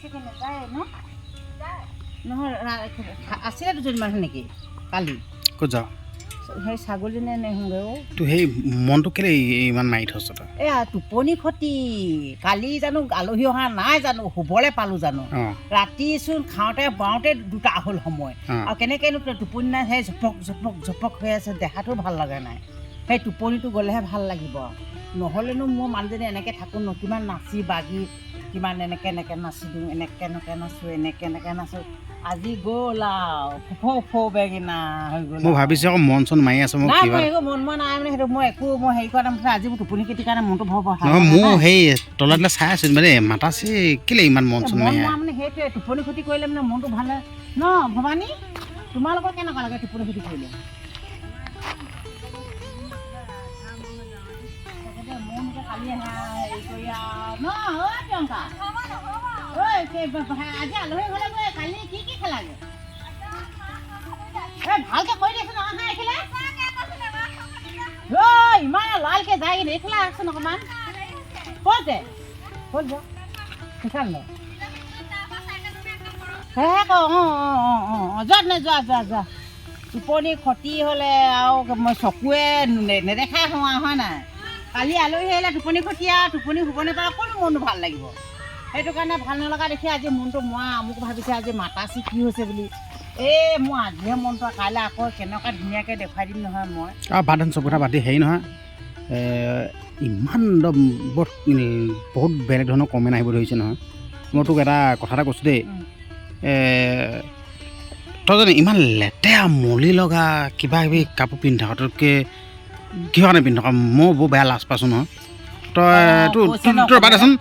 চাগে নাযায় ন? নহয় আছিলে দুজনী মানুহ কালি। ক'ত যাওঁ? সেই ছাগলী নে নেহুংগে তো সেই মনটো কেলে ইমান মাৰি থৈছ তই? এয়া টোপনি ক্ষতি কালি জানো আলহী অহা নাই জানো শুবলৈ পালোঁ জানো। ৰাতিচোন খাওঁতে বাওঁতে দুটা হ'ল সময়। আৰু কেনেকৈনো টোপনি নাই সেই জপক জপক জপক হৈ আছে দেখাটো ভালো লগা নাই। সেই টোপনিটো গ'লেহে ভালো লাগিব। নহ'লেনো মোৰ মানুহজনী এনেকৈ থাকোঁ ন কিমান নাচি বাগি কিমান এনেকৈ এনেকৈ নাচি দিওঁ এনেকৈ এনেকৈ নাচোঁ এনেকৈ এনেকৈ নাচোঁ। আজি গ'ল আৰু ফৌ ফৌ বেগিনা হৈ গ'ল মই ভাবিছোঁ আকৌ মন চন মাৰি আছে নাই মই একো মন মই নাই মানে সেইটো মই একো মই হেৰি কৰা নাই আজি মোৰ টোপনি কেতিয়াৰ কাৰণে মনটো বৰ ভালো নহয় মোৰ সেই তলত চাই আছোঁ মানে মাতাছে কেলে ইমান মন চন মাৰি মানে সেইটোৱে টোপনি ক্ষতি কৰিলে মানে মনটো ভালো। ন ভৱানী তোমালোকৰ কেনেকুৱা লাগে টোপনি ক্ষতি কৰিলে? কৈ দিয়াচোন নহয় হা এইফালে ঐ ইমান লালকে যায় কিন্তু এইফালে আহচোন অকণমান ক'তে ক'ত ন আকৌ অঁ অঁ অঁ অঁ যোৱা নে যোৱা যোৱা যোৱা টোপনি ক্ষতি হ'লে আৰু মই চকুৱে নে- নেদেখাই হোৱা হয় নাই কালি আলহী আহিলে টোপনি ক্ষতি টোপনি শুব নাপালে কোনো মনটো ভালো লাগিব? সেইটো কাৰণে ভালো নলগা দেখি আজি মনটো মই আমুক ভাবিছে আজি মাতাচি কি হৈছে বুলি। এই মোৰ আজিহে মনটো কাইলৈ আকৌ কেনেকুৱা ধুনীয়াকৈ দেখুৱাই দিম নহয় মই। বাদ চব কথা পাতি হেৰি নহয় ইমান বৰ বহুত বেলেগ ধৰণৰ কমেণ্ট আহিব ধৰিছে নহয়। মই তোক এটা কথা এটা কৈছোঁ দেই তই জানো ইমান লেতেৰা মলি লগা কিবা কিবি কাপোৰ পিন্ধি থাক তোতকৈ কিহৰ কাৰণে পিন্ধি? থাক মই বৰ বেয়া লাজ পাইছোঁ নহয়। তই তোৰ কৈছে ন তোৰ- তোৰ বাদ অসমীয়া? দেচোন।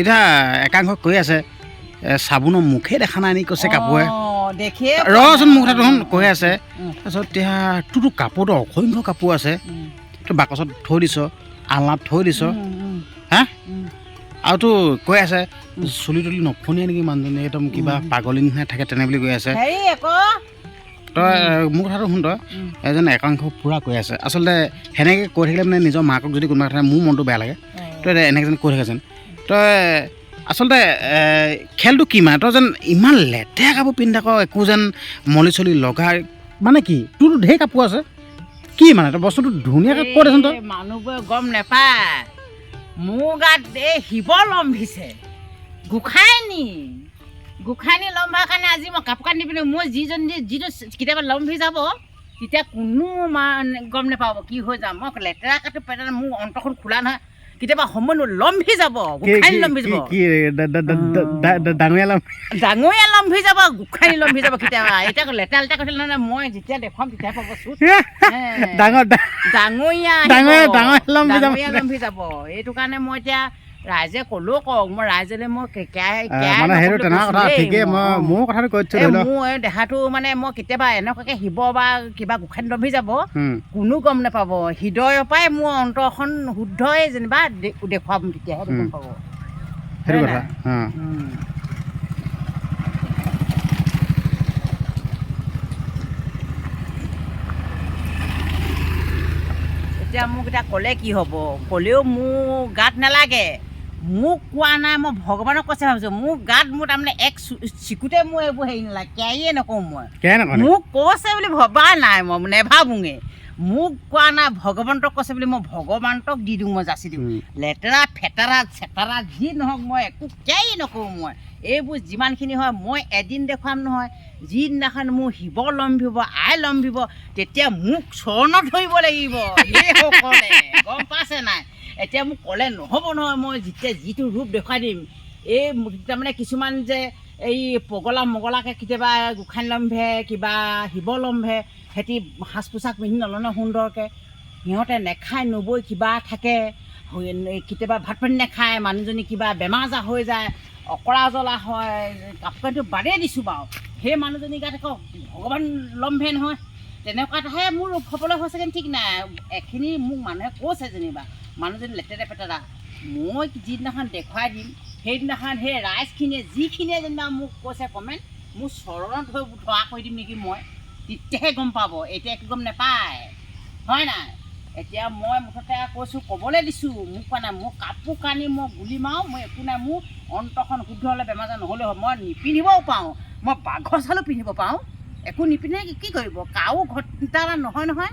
এতিয়া একাংশ কৈ আছে চাবোনৰ মুখে দেখা নাই নেকি কৈছে কাপোৰে। ৰচোন মোক কথাটো শুন কৈ আছে। তাৰপিছত এতিয়া তোৰতো কাপোৰটো অসংখ্য কাপোৰ আছে। তই বাকচত থৈ দিছ আলনাত থৈ দিছ। হা? আৰু তো কৈ আছে চুলি তুলি নফনীয়া নেকি মানুহজনী একদম কিবা। পাগলী নিচিনা থাকে তেনে বুলি কৈ আছে। তই মোৰ কথাটো শুন তই। এজন একাংশ পূৰা কৈ আছে। আচলতে সেনেকৈ কৈ থাকিলে মানে নিজৰ মাকক যদি কোনোবা কথা মোৰ মনটো বেয়া লাগে তই এনেকৈ যেন কৈ থাকেচোন। তই আচলতে খেলটো কি মানে? তই যেন ইমান লেতেৰা কাপোৰ পিন্ধি থাক একো যেন মলি চলি লগা মানে কি? তোৰতো ঢেৰ কাপোৰ আছে। কি মানে? তই বস্তুটো ধুনীয়াকৈ কৈ দেচোন তই। মানুহবোৰে গম নেপায়। মোৰ গাত এই শিৱ লম্ভিছে গোসাঁইনী গোসাঁইনী লম্ভাৰ কাৰণে আজি মই কাপোৰ কানি নিপিন্ধো মোৰ যিজনী যিটো কেতিয়াবা লম্ভি যাব তেতিয়া কোনো মানে গম নেপাব কি হৈ যাম মই লেতেৰা কাটো পেটেৰা মোৰ অন্তৰখন খোলা নহয়। কেতিয়াবা সময় লম্ভি যাব কি- লম্ভি যাব। ডাঙৰীয়া লম্ভি। যাব গোসাঁইনী লম্ভি যাব কেতিয়াবা। এতিয়া লেতেৰা লেতেৰা কৈছিল নহয় মই যেতিয়া দেখুৱাম তেতিয়াহে পাব চোন ডাঙৰ। ডাঙৰীয়া ডাঙৰীয়া লম্ভি যাব। এইটো কাৰণে মই এতিয়া ৰাইজে ক'লেও কওক মই ৰাইজলৈ মই কে- কেয়াই- আহ, কেয়াই মানে সেইটো নকৰিবলৈ তেনেকুৱা কৈছোঁ কথা দেই ঠিকেই মই মই। মোৰ কথাটো কৈ দিছোঁ এই ধৰি লওক মোৰ এই দেহাটো মানে মই কেতিয়াবা এনেকুৱাকৈ শিৱ বা কিবা গোসাঁনী লম্ভি যাব কোনো গম নাপাব হৃদয়ৰ পৰাই মোৰ অন্তৰখন শুদ্ধই যেনিবা দেখুৱাম তেতিয়াহে। পাব সেইটো কথা। এতিয়া মোক এতিয়া ক'লে কি হ'ব ক'লেও মোৰ গাত নালাগে মোক কোৱা নাই মই ভগৱানক কৈছে ভাবিছোঁ মোৰ গাত মোৰ তাৰমানে এক চিকুতে মোৰ এইবোৰ হেৰি নালাগে কেয়াৰিয়ে নকৰোঁ মই। মোক কৈছে বুলি ভবা নাই মই নেভাবোঙে। মোক কোৱা নাই ভগৱন্তক কৈছে বুলি মই ভগৱান্তক দি দিওঁ মই যাচি দিওঁ। লেতেৰা ফেতেৰা চেতেৰা যি নহওক মই একো কেই নকৰোঁ মই। এইবোৰ যিমানখিনি হয় মই এদিন দেখুৱাম নহয়। যিদিনাখন মোৰ শিৱ লম্ভিব আই লম্ভিব তেতিয়া মোক চৰণত ধৰিব লাগিব। সেইসকলে এতিয়া মোক ক'লে, নহ'ব নহয়, মই যেতিয়া যিটো ৰূপ দেখুৱাই দিম, এই তাৰমানে কিছুমান যে এই পগলা মগলাকৈ কেতিয়াবা গোসাঁনী লম্ভে কিবা শিৱ লম্ভে সিহঁতি সাজ পোছাক পিন্ধি নলয় সুন্দৰকৈ। সিহঁতে নেখায়, নবৈ কিবা থাকে কেতিয়াবা ভাত পানী নাখায়, মানুহজনী কিবা বেমাৰ আজাৰ হৈ যায়, অকৰা জ্বলা হয় কাপোৰ কানিটো বাদেই দিছোঁ বাৰু। সেই মানুহজনী গাত আকৌ ভগৱান লম্ভে নহয়। তেনেকুৱা এটাহে মোৰ হ'বলৈ হৈছে কিন্তু ঠিক নাই। এখিনি মোক মানুহে কৈছে যেনিবা। মানুহজনী লেতেৰা পেতেৰা। মই যিদিনাখন দেখুৱাই দিম সেইদিনাখন সেই ৰাইজখিনিয়ে যিখিনিয়ে যেনিবা মোক কৈছে কমেণ্ট মোৰ চৰণত হৈ ধৰা কৰি দিম নেকি মই তেতিয়াহে গম পাব এতিয়া একো গম নাপায়। হয় নাই? এতিয়া মই মুঠতে কৈছোঁ ক'বলৈ দিছোঁ মোক কোৱা নাই মোৰ কাপোৰ কানি মই গুলি মাৰোঁ মই একো নাই মোৰ অন্তৰখন শুদ্ধ হ'লে বেমাৰ আজাৰ নহ'লেও হয় মই নিপিন্ধিবও পাৰোঁ মই বাঘৰ চালো পিন্ধিব পাৰোঁ একো নিপিন্ধে কি কৰিব কাৰো ঘটা নহয় নহয়।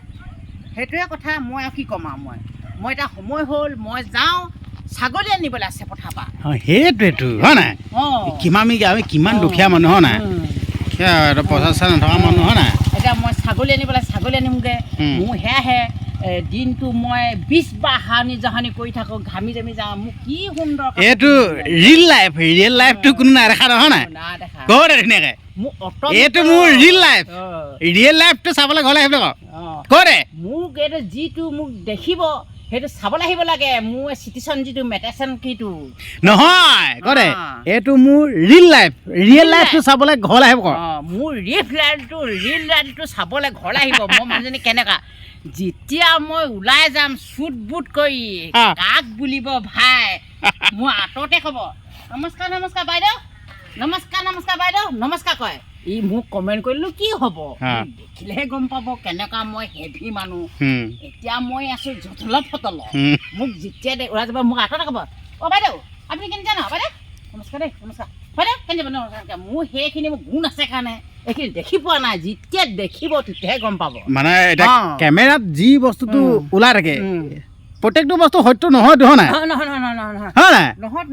সেইটোৱে কথা মই আৰু কি ক'ম আৰু মই। মই এতিয়া সময় হ'ল মই যাওঁ ছাগলী আনিবলৈ আছে পথাৰ পৰা সেইটোৱেতো হয় নাই? কিমান আমি আমি কিমান দুখীয়া মানুহ হয় নাই? পইচা চইচা নথকা মানুহ হয় নাই? এতিয়া মই ছাগলী আনিবলৈ ছাগলী আনিমগৈ। মোৰ সেয়াহে দিনটো মই বিছ বাৰ হানি জাহানি কৰি থাকোঁ ঘামি জামি যাওঁ মোক কি সুন্দৰ এইটো ৰিয়েল লাইফ ৰিয়েল লাইফটো কোনো নাই দেখা নহয় নাই? দে ধুনীয়াকৈ। এইটো মোৰ ৰিয়েল লাইফ ৰিয়েল লাইফটো চাবলৈ ঘৰলৈ আহিবলৈ দে মোক এইটো যিটো মোক দেখিব সেইটো চাবলৈ আহিব লাগে। মোৰ চিটিচন যিটো মেটেচন কিটো। নহয় অঁ। এইটো মোৰ ৰিয়েল লাইফ ৰিয়েল লাইফটো চাবলৈ ঘৰলৈ আহিব মোৰ ৰিয়েল লাইফটো ৰিয়েল লাইফটো চাবলৈ ঘৰলৈ আহিব। মই মানুহজনী কেনেকুৱা? যেতিয়া মই ওলাই যাম চুট বুট কৰি। কাক বুলিব ভাই? মোৰ আঁতৰতে ক'ব নমস্কাৰ নমস্কাৰ বাইদেউ। নমস্কাৰ নমস্কাৰ বাইদেউ। নমস্কাৰ কয়। ই মোক কমেণ্ট কৰিলোঁ কি হ'ব। দেখিলেহে গম পাব কেনেকুৱা মই হেভি মানুহ। এতিয়া মই আছোঁ জটল ফটল মোক যেতিয়া দে- ওলাই যাব মোক আঁতৰতে ক'ব অ' বাইদেউ আপুনি কেনেকৈ জানো? বাইদেউ নমস্কাৰ দেই নমস্কাৰ। বাইদেউ কেনেকৈ যাব? নমস্কাৰ মোৰ সেইখিনি মোৰ গুণ আছে কাৰণে এইখিনি দেখি পোৱা নাই। যেতিয়া দেখিব তেতিয়াহে গম পাব। মানে কেমেৰাত যি বস্তুটো ওলাই থাকে। প্ৰত্যেকটো বস্তু সত্য নহয়তো হয় নাই? নহয় নহয় নহয় নহয় নহয়। হয় নাই? নহয়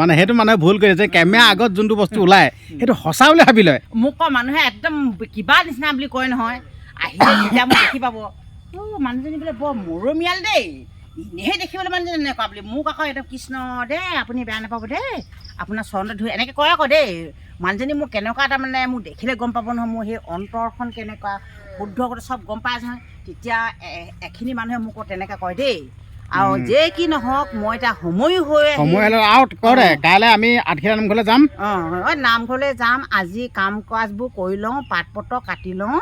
মানে সেইটো মানুহে ভুল কৰিছে যে কেমেৰা আগত যোনটো বস্তু ওলায় সেইটো সঁচা বুলি ভাবি লয়। মোক কয় মানুহে একদম কিবা নিচিনা বুলি কয় নহয়। আহিলে তেতিয়া মোক দেখি পাব। মানুহজনী বোলে বৰ মৰমীয়াল দেই। এনেহে দেখিবলৈ মানুহজনী এনেকুৱা বুলি। মোক আকৌ একদম কৃষ্ণ দেই আপুনি বেয়া নাপাব দেই আপোনাৰ চৰণত ধৰি এনেকৈ কয় আকৌ দেই। মানুহজনী মোক কেনেকুৱা তাৰমানে মোক দেখিলে গম পাব নহয় মোৰ সেই অন্তৰখন কেনেকুৱা। শুদ্ধ কথা চব গম পাই নহয় তেতিয়া এখিনি মানুহে মোক তেনেকৈ কয় দেই। আৰু। যে কি নহওক মই এতিয়া সময়ো হৈ। সময় আৰু কৰে। কাইলৈ আমি আঠখেলীয়া নামঘৰলৈ যাম। অঁ অঁ নামঘৰলৈ যাম। আজি কাম কাজবোৰ কৰি লওঁ পাত পত্ৰ কাটি লওঁ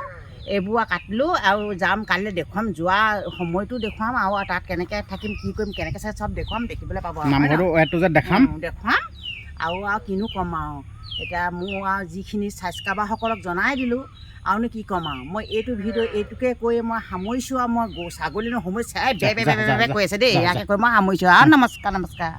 এইবোৰ কাটিলোঁ আৰু যাম কাইলৈ দেখুৱাম যোৱা সময়টো দেখুৱাম আৰু তাত কেনেকৈ থাকিম কি কৰিম কেনেকৈ চাই চব দেখুৱাম দেখিবলৈ পাব নামঘৰটো দেখাম। দেখুৱাম আৰু আৰু কিনো ক'ম আৰু। এতিয়া মোৰ আৰু যিখিনি স্বাস্থ্যবাসকলক জনাই দিলোঁ আৰুনো কি ক'ম আৰু? মই এইটো ভিডিঅ' এইটোকে কৈ মই সামৰিছোঁ আৰু মই ছাগলীনো বে বে কৈ আছে দেই। ইয়াকে কৈ মই সামৰিছোঁ আৰু নমস্কাৰ নমস্কাৰ।